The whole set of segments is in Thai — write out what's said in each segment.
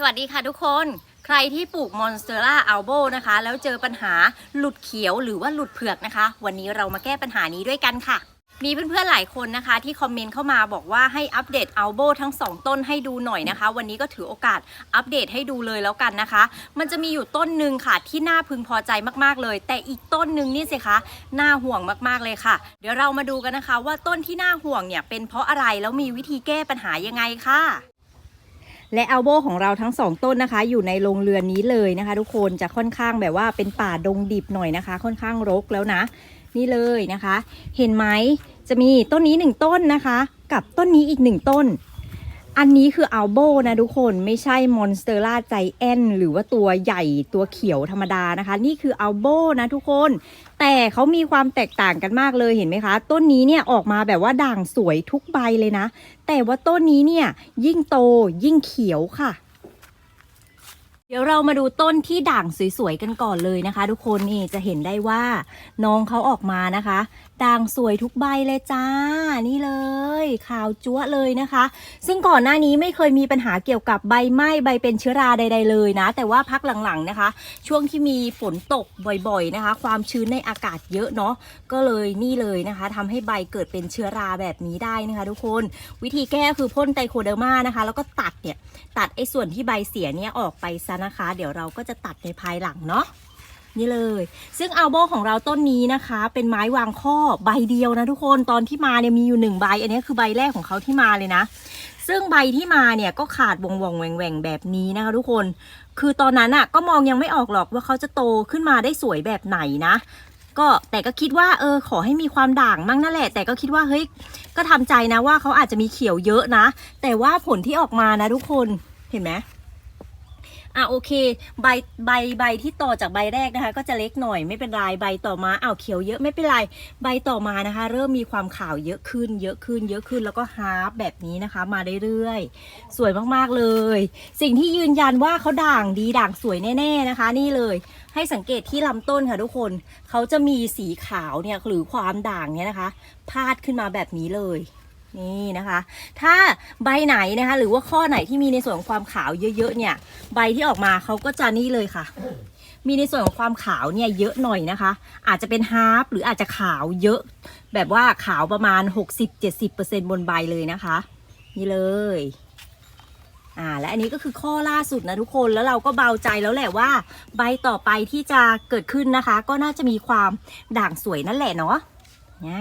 สวัสดีค่ะทุกคน ใครที่ปลูกมอนสเตอร่าอัลโบนะคะ แล้วเจอปัญหาหลุดเขียวหรือว่าหลุดเผือกนะคะ วันนี้เรามาแก้ปัญหานี้ด้วยกันค่ะ มีเพื่อนๆหลายคนนะคะ ที่คอมเมนต์เข้ามาบอกว่าให้อัปเดตอัลโบทั้ง 2 ต้นให้ดูหน่อยนะคะ วันนี้ก็ถือโอกาสอัปเดตให้ดูเลยแล้วกันนะคะ มันจะมีอยู่ต้นหนึ่งค่ะที่น่าพึงพอใจมากๆเลย แต่อีกต้นหนึ่งนี่สิคะน่าห่วงมากๆเลยค่ะ เดี๋ยวเรามาดูกันนะคะ ว่าต้นที่น่าห่วงเนี่ยเป็นเพราะอะไรแล้วมีวิธีแก้ปัญหายังไงค่ะ และอัลโบของเราทั้งสองต้นนะคะ อยู่ในโรงเรือนนี้เลยนะคะ ทุกคนจะค่อนข้างแบบว่าเป็นป่าดงดิบหน่อยนะคะ ค่อนข้างรกแล้วนะ นี่เลยนะคะ เห็นไหมจะมีต้นนี้หนึ่งต้นนะคะ กับต้นนี้อีกหนึ่งต้น อันนี้คืออัลโบนะทุกคนไม่ใช่มอนสเตอร่าใจแอนหรือว่าตัวใหญ่ตัวเขียวธรรมดานะคะ นี่คืออัลโบนะทุกคน แต่เขามีความแตกต่างกันมากเลยเห็นไหมคะ ต้นนี้เนี่ยออกมาแบบว่าด่างสวยทุกใบเลยนะ แต่ว่าต้นนี้เนี่ยยิ่งโตยิ่งเขียวค่ะเดี๋ยวเรามาดูต้นที่ด่างสวยๆกันก่อนเลยนะคะ ทุกคนนี่จะเห็นได้ว่าน้องเขาออกมานะคะ ด่างสวยทุกใบเลยจ้า นี่เลย ขาวจั๊วเลยนะคะ ซึ่งก่อนหน้านี้ไม่เคยมีปัญหาเกี่ยวกับใบไหม้ใบเป็นเชื้อราใด ๆ เลยนะ แต่ว่าพักหลังๆนะคะ ช่วงที่มีฝนตกบ่อยๆนะคะ ความชื้นในอากาศเยอะเนาะก็เลยนี่เลยนะคะทำให้ใบเกิดเป็นเชื้อราแบบนี้ได้นะคะ ทุกคนวิธีแก้คือพ่นไตรโคเดอร์มานะคะ แล้วก็ตัดเนี่ยตัดไอ้ส่วนที่ใบเสียเนี่ยออกไปซะนะคะ เดี๋ยวเราก็จะตัดในภายหลังเนาะ นี่เลย ซึ่งอัลโบของเราต้นนี้นะคะ เป็นไม้วางข้อใบเดียวนะทุกคนตอนที่มาเนี่ยมีอยู่หนึ่งใบ อันนี้คือใบแรกของเขาที่มาเลยนะ ซึ่งใบที่มาเนี่ยก็ขาดวงวงแหว่งแหว่งแบบนี้นะคะทุกคน คือตอนนั้นอะก็มองยังไม่ออกหรอกว่าเขาจะโตขึ้นมาได้สวยแบบไหนนะก็แต่ก็คิดว่าเออขอให้มีความด่างมั่งนั่นแหละ แต่ก็คิดว่าเฮ้ยก็ทำใจนะว่าเขาอาจจะมีเขียวเยอะนะ แต่ว่าผลที่ออกมานะทุกคนเห็นไหม อะโอเค ใบใบใบที่ต่อจากใบแรกนะคะ ก็จะเล็กหน่อยไม่เป็นไรใบต่อมาอ้าวเขียวเยอะไม่เป็นไรใบต่อมานะคะ เริ่มมีความขาวเยอะขึ้น เยอะขึ้น เยอะขึ้นแล้วก็ฮาร์ปแบบนี้นะคะ มาเรื่อยๆสวยมากๆเลย สิ่งที่ยืนยันว่าเขาด่างดีด่างสวยแน่ ๆนะคะ นี่เลย ให้สังเกตที่ลำต้นค่ะทุกคนเขาจะมีสีขาวเนี่ยหรือความด่างเนี่ยนะคะ พาดขึ้นมาแบบนี้เลย นี่นะคะ ถ้าใบไหนนะคะ หรือว่าข้อไหนที่มีในส่วนของความขาวเยอะๆเนี่ย ใบที่ออกมาเขาก็จะนี่เลยค่ะ มีในส่วนของความขาวเนี่ยเยอะหน่อยนะคะ อาจจะเป็นฮาร์ปหรืออาจจะขาวเยอะ แบบว่าขาวประมาณ 60-70%บนใบเลยนะคะ นี่เลยอ่าและอันนี้ก็คือข้อล่าสุดนะทุกคนแล้วเราก็เบาใจแล้วแหละว่า ใบต่อไปที่จะเกิดขึ้นนะคะ ก็น่าจะมีความด่างสวยนั่นแหละเนาะ อ่า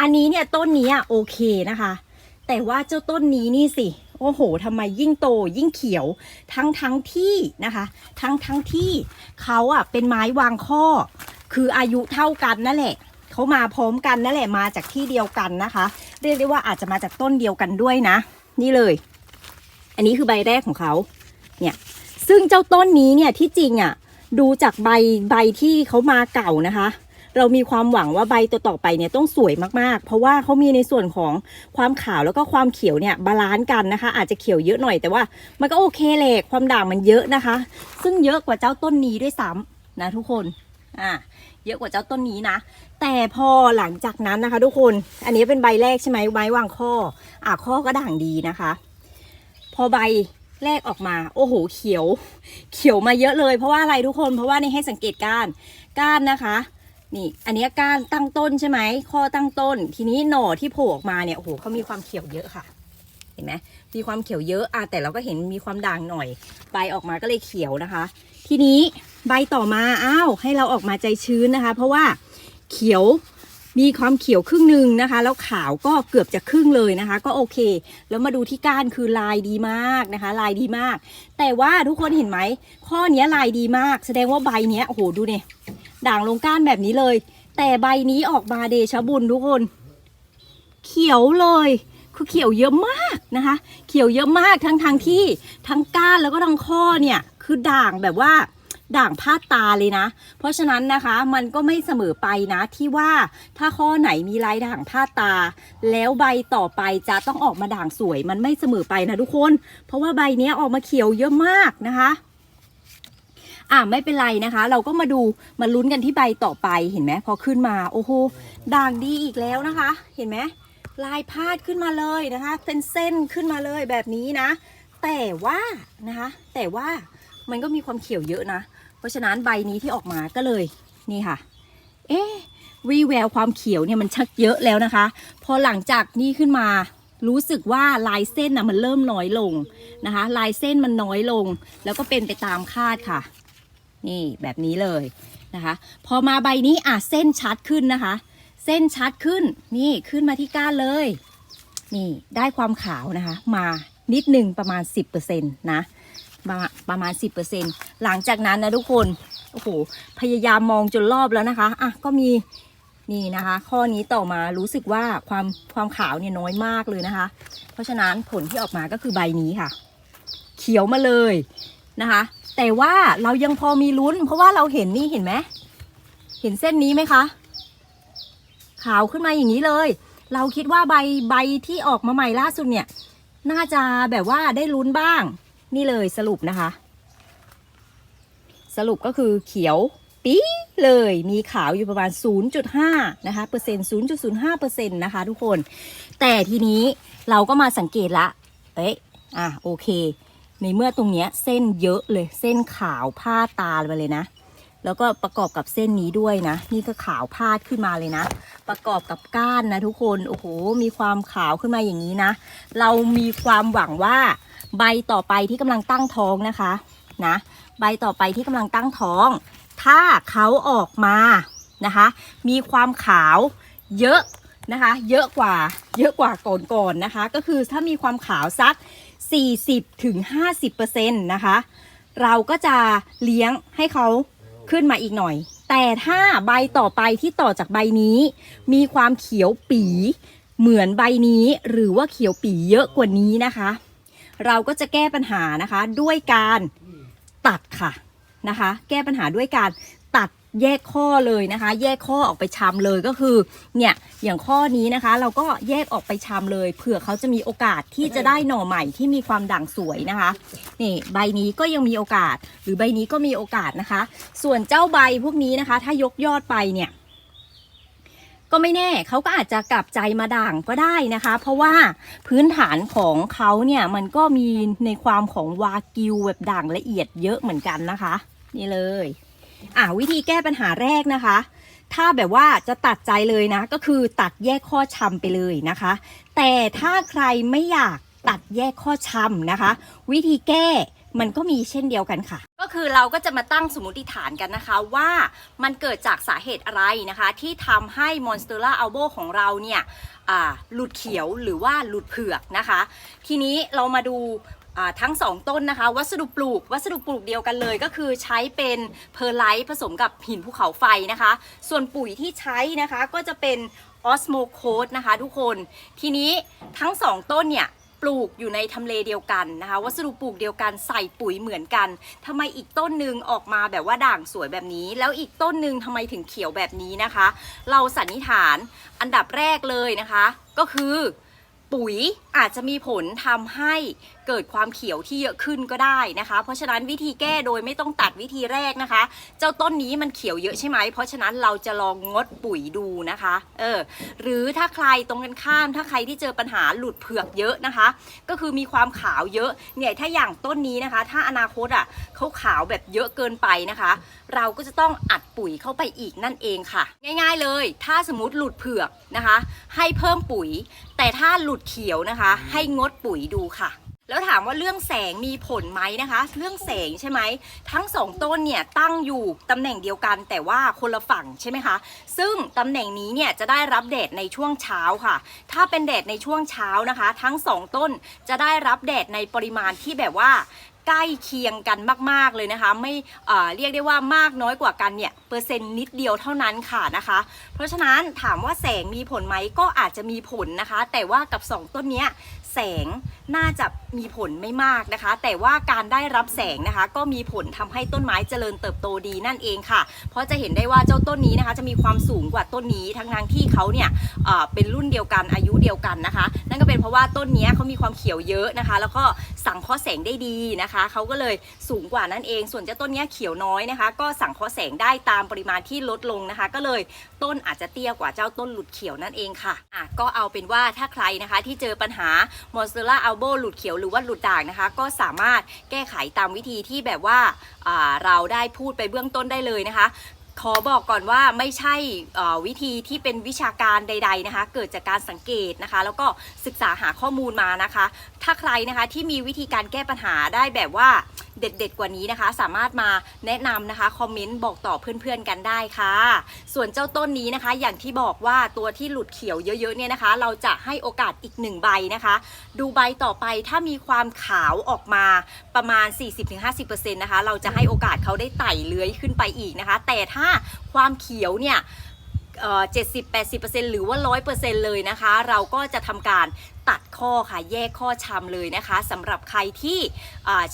อันนี้เนี่ยต้นนี้อะโอเคนะคะ แต่ว่าเจ้าต้นนี้นี่สิ โอ้โหทำไมยิ่งโตยิ่งเขียวทั้งทั้งที่นะคะ ทั้งทั้งที่เขาอะเป็นไม้วางข้อ คืออายุเท่ากันนั่นแหละเขามาพร้อมกันนั่นแหละมาจากที่เดียวกันนะคะ เรียกได้ว่าอาจจะมาจากต้นเดียวกันด้วยนะ นี่เลย อันนี้คือใบแรกของเขาเนี่ยซึ่งเจ้าต้นนี้เนี่ยที่จริงอะดูจากใบใบที่เขามาเก่านะคะ เรามีความหวังว่าใบตัวต่อไปเนี่ยต้องสวยมากๆ เพราะว่าเขามีในส่วนของความขาวแล้วก็ความเขียวเนี่ยบาลานซ์กันนะคะ อาจจะเขียวเยอะหน่อยแต่ว่า มันก็โอเคแหละความด่างมันเยอะนะคะ ซึ่งเยอะกว่าเจ้าต้นนี้ด้วยซ้ำนะทุกคนอ่าเยอะกว่าเจ้าต้นนี้นะ แต่พอหลังจากนั้นนะคะ ทุกคน อันนี้เป็นใบแรกใช่ไหมไม้วางข้อ อ่าข้อก็ด่างดีนะคะ พอใบแรกออกมา โอ้โห เขียว เขียวมาเยอะเลย เพราะว่าอะไรทุกคน เพราะว่านี่ให้สังเกตก้าน ก้านนะคะ นี่ อันนี้ก้านตั้งต้นใช่ไหมข้อตั้งต้น ทีนี้หน่อที่โผล่ออกมาเนี่ยโอ้โหเขามีความเขียวเยอะค่ะ เห็นไหมมีความเขียวเยอะอะแต่เราก็เห็นมีความด่างหน่อย ใบออกมาก็เลยเขียวนะคะ ทีนี้ใบต่อมาอ้าวให้เราออกมาใจชื้นนะคะ เพราะว่าเขียวมีความเขียวครึ่งหนึ่งนะคะ แล้วขาวก็เกือบจะครึ่งเลยนะคะ ก็โอเค แล้วมาดูที่ก้านคือลายดีมากนะคะ ลายดีมาก แต่ว่าทุกคนเห็นไหมข้อเนี้ยลายดีมาก แสดงว่าใบเนี้ยโอ้โหดูเนี่ย ด่างลงก้านแบบนี้เลย แต่ใบนี้ออกมาเดชบุญทุกคน เขียวเลยคือเขียวเยอะมากนะคะ เขียวเยอะมากทั้งทางที่ทั้งก้านแล้วก็ทั้งข้อเนี่ยคือด่างแบบว่าด่างพาดตาเลยนะ เพราะฉะนั้นนะคะมันก็ไม่เสมอไปนะที่ว่าถ้าข้อไหนมีลายด่างพาดตา แล้วใบต่อไปจะต้องออกมาด่างสวยมันไม่เสมอไปนะทุกคน เพราะว่าใบนี้ออกมาเขียวเยอะมากนะคะ อะไม่เป็นไรนะคะ เราก็มาดูมาลุ้นกันที่ใบต่อไปเห็นไหมพอขึ้นมาโอ้โหด่างดีอีกแล้วนะคะ เห็นไหมลายพาดขึ้นมาเลยนะคะ เป็นเส้นขึ้นมาเลยแบบนี้นะ แต่ว่านะคะ แต่ว่ามันก็มีความเขียวเยอะนะ เพราะฉะนั้นใบนี้ที่ออกมาก็เลยนี่ค่ะ เอ๊วีแววความเขียวเนี่ยมันชักเยอะแล้วนะคะ พอหลังจากนี้ขึ้นมารู้สึกว่าลายเส้นนะมันเริ่มน้อยลงนะคะ ลายเส้นมันน้อยลง แล้วก็เป็นไปตามคาดค่ะ นี่แบบนี้เลยนะคะ พอมาใบนี้อะเส้นชัดขึ้นนะคะ เส้นชัดขึ้นนี่ขึ้นมาที่ก้านเลย นี่ได้ความขาวนะคะ มานิดหนึ่งประมาณ 10%นะประมาณประมาณ 10%หลังจากนั้นนะทุกคนโอ้โหพยายามมองจนรอบแล้วนะคะอะก็มีนี่นะคะ ข้อนี้ต่อมารู้สึกว่าความความขาวเนี่ยน้อยมากเลยนะคะ เพราะฉะนั้นผลที่ออกมาก็คือใบนี้ค่ะ เขียวมาเลย นะคะ แต่ว่าเรายังพอมีลุ้น เพราะว่าเราเห็นนี่เห็นไหมเห็นเส้นนี้ไหมคะ ขาวขึ้นมาอย่างนี้เลย เราคิดว่าใบใบที่ออกมาใหม่ล่าสุดเนี่ย น่าจะแบบว่าได้ลุ้นบ้าง นี่เลยสรุปนะคะ สรุปก็คือเขียวปีเลยมีขาวอยู่ประมาณ 0.5 นะคะเปอร์เซ็นต์0.05เปอร์เซ็นต์นะคะทุกคน แต่ทีนี้เราก็มาสังเกตละ เอ๊ะอะโอเค ในเมื่อตรงเนี้ยเส้นเยอะเลยเส้นขาวพาดตาไปเลยนะ แล้วก็ประกอบกับเส้นนี้ด้วยนะ นี่ก็ขาวพาดขึ้นมาเลยนะ ประกอบกับก้านนะทุกคนโอ้โหมีความขาวขึ้นมาอย่างนี้นะ เรามีความหวังว่าใบต่อไปที่กำลังตั้งท้องนะคะนะใบต่อไปที่กำลังตั้งท้อง ถ้าเขาออกมานะคะ มีความขาวเยอะ นะคะ เยอะกว่าเยอะกว่าก่อนๆนะคะ ก็คือถ้ามีความขาวสัก 40-50%นะคะ เราก็จะเลี้ยงให้เขาขึ้นมาอีกหน่อย แต่ถ้าใบต่อไปที่ต่อจากใบนี้ มีความเขียวปีเหมือนใบนี้หรือว่าเขียวปีเยอะกว่านี้นะคะ เราก็จะแก้ปัญหานะคะด้วยการตัดค่ะนะคะ แก้ปัญหาด้วยการตัด แยกข้อเลยนะคะ แยกข้อออกไปชำเลยก็คือเนี่ยอย่างข้อนี้นะคะ เราก็แยกออกไปชำเลยเผื่อเขาจะมีโอกาสที่จะได้หน่อใหม่ที่มีความด่างสวยนะคะนี่ใบนี้ก็ยังมีโอกาส หรือใบนี้ก็มีโอกาสนะคะ ส่วนเจ้าใบพวกนี้นะคะ ถ้ายกยอดไปเนี่ยก็ไม่แน่เขาก็อาจจะกลับใจมาด่างก็ได้นะคะ เพราะว่าพื้นฐานของเขาเนี่ยมันก็มีในความของวากิวแบบด่างละเอียดเยอะเหมือนกันนะคะ นี่เลย อะวิธีแก้ปัญหาแรกนะคะ ถ้าแบบว่าจะตัดใจเลยนะ ก็คือตัดแยกข้อชำไปเลยนะคะ แต่ถ้าใครไม่อยากตัดแยกข้อชำนะคะ วิธีแก้มันก็มีเช่นเดียวกันค่ะ ก็คือเราก็จะมาตั้งสมมติฐานกันนะคะว่ามันเกิดจากสาเหตุอะไรนะคะ ที่ทำให้ Monstera albo ของเราเนี่ยหลุดเขียวหรือว่าหลุดเผือกนะคะ ทีนี้เรามาดู ทั้ง 2 ต้นนะคะ วัสดุปลูก วัสดุปลูกเดียวกันเลย ก็คือใช้เป็นเพอร์ไลท์ผสมกับหินภูเขาไฟนะคะ ส่วนปุ๋ยที่ใช้นะคะก็จะเป็นออสโมโคดนะคะ ทุกคนทีนี้ทั้ง 2 ต้นเนี่ยปลูกอยู่ในทำเลเดียวกันนะคะ วัสดุปลูกเดียวกันใส่ปุ๋ยเหมือนกันทำไมอีกต้นหนึ่งออกมาแบบว่าด่างสวยแบบนี้ แล้วอีกต้นหนึ่งทำไมถึงเขียวแบบนี้นะคะ เราสันนิษฐานอันดับแรกเลยนะคะ ก็คือ ปุ๋ยอาจจะมีผลทำให้เกิดความเขียวที่เยอะขึ้นก็ได้นะคะ เพราะฉะนั้นวิธีแก้โดยไม่ต้องตัดวิธีแรกนะคะ เจ้าต้นนี้มันเขียวเยอะใช่ไหม เพราะฉะนั้นเราจะลองงดปุ๋ยดูนะคะ เออ หรือถ้าใครตรงกันข้าม ถ้าใครที่เจอปัญหาหลุดเผือกเยอะนะคะ ก็คือมีความขาวเยอะ เนี่ยถ้าอย่างต้นนี้นะคะ ถ้าอนาคตอะเขาขาวแบบเยอะเกินไปนะคะ เราก็จะต้องอัด ปุ๋ยเข้าไปอีกนั่นเองค่ะ ง่ายๆเลย ถ้าสมมติหลุดเผือกนะคะ ให้เพิ่มปุ๋ย แต่ถ้าหลุดเขียวนะคะ ให้งดปุ๋ยดูค่ะ แล้วถามว่าเรื่องแสงมีผลไหมนะคะ เรื่องแสงใช่ไหมทั้งสองต้นเนี่ยตั้งอยู่ตำแหน่งเดียวกันแต่ว่าคนละฝั่งใช่ไหมคะซึ่งตำแหน่งนี้เนี่ยจะได้รับแดดในช่วงเช้าค่ะ ถ้าเป็นแดดในช่วงเช้านะคะ ทั้งสองต้นจะได้รับแดดในปริมาณที่แบบว่า ใกล้เคียงกันมาก ๆ เลยนะคะ ไม่เรียกได้ว่ามากน้อยกว่ากันเนี่ยเปอร์เซ็นต์นิดเดียวเท่านั้นค่ะนะคะ เพราะฉะนั้นถามว่าแสงมีผลไหมก็อาจจะมีผลนะคะ แต่ว่ากับ 2 ต้นเนี้ย แสงน่าจะมีผลไม่มากนะคะ แต่ว่าการได้รับแสงนะคะ ก็มีผลทำให้ต้นไม้เจริญเติบโตดีนั่นเองค่ะ เพราะจะเห็นได้ว่าเจ้าต้นนี้นะคะ จะมีความสูงกว่าต้นนี้ทั้งทางๆที่เขาเนี่ยเป็นรุ่นเดียวกันอายุเดียวกันนะคะ นั่นก็เป็นเพราะว่าต้นนี้เขามีความเขียวเยอะนะคะ แล้วก็สังเคราะห์แสงได้ดีนะคะเขาก็เลยสูงกว่านั่นเอง ส่วนเจ้าต้นนี้เขียวน้อยนะคะ ก็สังเคราะห์แสงได้ตามปริมาณที่ลดลงนะคะ ก็เลยต้นอาจจะเตี้ยกว่าเจ้าต้นหลุดเขียวนั่นเองค่ะอะก็เอาเป็นว่าถ้าใครนะคะที่เจอปัญหามอนสเตอร่าอัลโบหลุดเขียวหรือว่าหลุดด่างนะคะ ก็สามารถแก้ไขตามวิธีที่แบบว่าาเราได้พูดไปเบื้องต้นได้เลยนะคะขอบอกก่อนว่าไม่ใช่วิธีที่เป็นวิชาการใด ๆนะคะ เกิดจากการสังเกตนะคะ แล้วก็ศึกษาหาข้อมูลมานะคะ ถ้าใครนะคะที่มีวิธีการแก้ปัญหาได้แบบว่า เด็ดๆกว่านี้นะคะ สามารถมาแนะนำนะคะคอมเมนต์บอกต่อเพื่อนๆกันได้ค่ะ ส่วนเจ้าต้นนี้นะคะ อย่างที่บอกว่าตัวที่หลุดเขียวเยอะๆเนี่ยนะคะ เราจะให้โอกาสอีกหนึ่งใบนะคะ ดูใบต่อไปถ้ามีความขาวออกมาประมาณ 40-50%นะคะ เราจะให้โอกาสเขาได้ไต่เลื้อยขึ้นไปอีกนะคะ แต่ถ้าความเขียวเนี่ย เจ็ดสิบแปดสิบเปอร์เซ็นต์หรือว่าร้อยเปอร์เซ็นต์เลยนะคะ เราก็จะทำการตัดข้อค่ะแยกข้อชำเลยนะคะสำหรับใครที่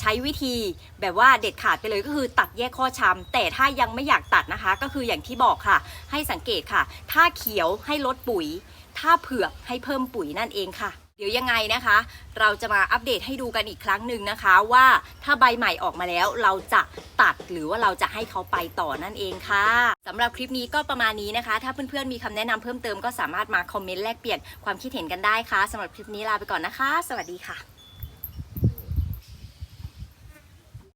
ใช้วิธีแบบว่าเด็ดขาดไปเลยก็คือตัดแยกข้อชำแต่ถ้ายังไม่อยากตัดนะคะ ก็คืออย่างที่บอกค่ะ ให้สังเกตค่ะ ถ้าเขียวให้ลดปุ๋ย ถ้าเผือกให้เพิ่มปุ๋ยนั่นเองค่ะ เดี๋ยวยังไงนะคะ เราจะมาอัปเดตให้ดูกันอีกครั้งหนึ่งนะคะว่าถ้าใบใหม่ออกมาแล้วเราจะตัดหรือว่าเราจะให้เขาไปต่อนั่นเองค่ะสำหรับคลิปนี้ก็ประมาณนี้นะคะ ถ้าเพื่อนๆมีคำแนะนำเพิ่มเติมก็สามารถมาคอมเมนต์แลกเปลี่ยนความคิดเห็นกันได้ค่ะสำหรับคลิปนี้ลาไปก่อนนะคะ สวัสดีค่ะ